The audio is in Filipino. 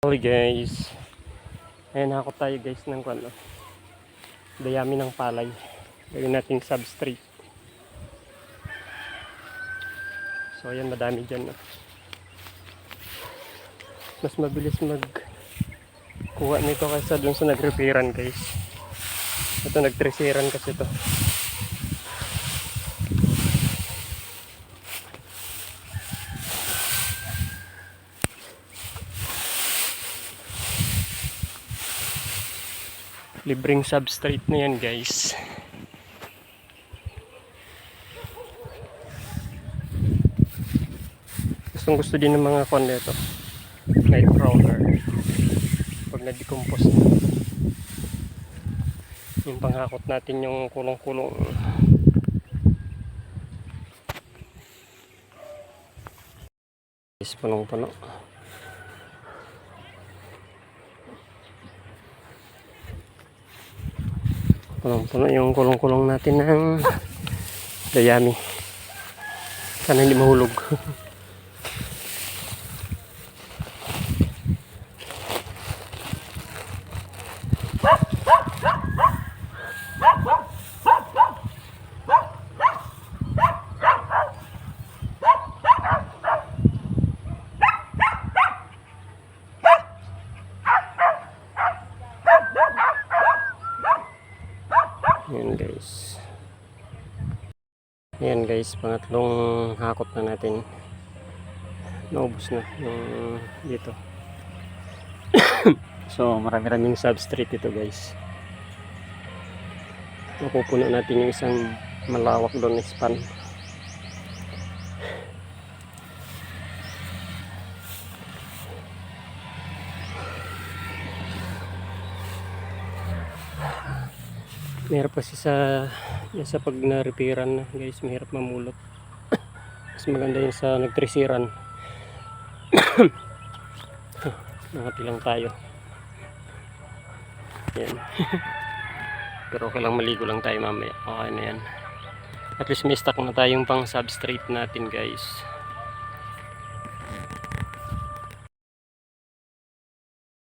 Hello guys. Ayan ako tayo guys ng ano. Dayami ng palay. Gawin nating substrate. So ayan madami dyan. No? Mas mabilis mag kuha nito kaysa dun sa nag-repairan guys. Ito nag-tresiran kasi to. Libreng substrate na yan guys. Gustong gusto din ng mga kwan nito night crawler. Pag na-decompose na. Yung panghakot natin yung kulong-kulong. Is punong-puno punong-puno yung kulong-kulong natin ng dayami. Sana hindi mahulog Yan guys. Yan guys, pangatlong hakot na natin. Naubos na yung dito. so, marami-raming substrate ito guys. Mapupuno natin yung isang malawak doon na span. Mahirap kasi sa yan sa pag na-repairan na guys, mahirap mamulot. Mas maganda yung sa nagtresiran. Nakati lang tayo. Yan. Pero okay lang maligo lang tayo mamaya. Okay na yan. At least may stock na tayong pang substrate natin guys.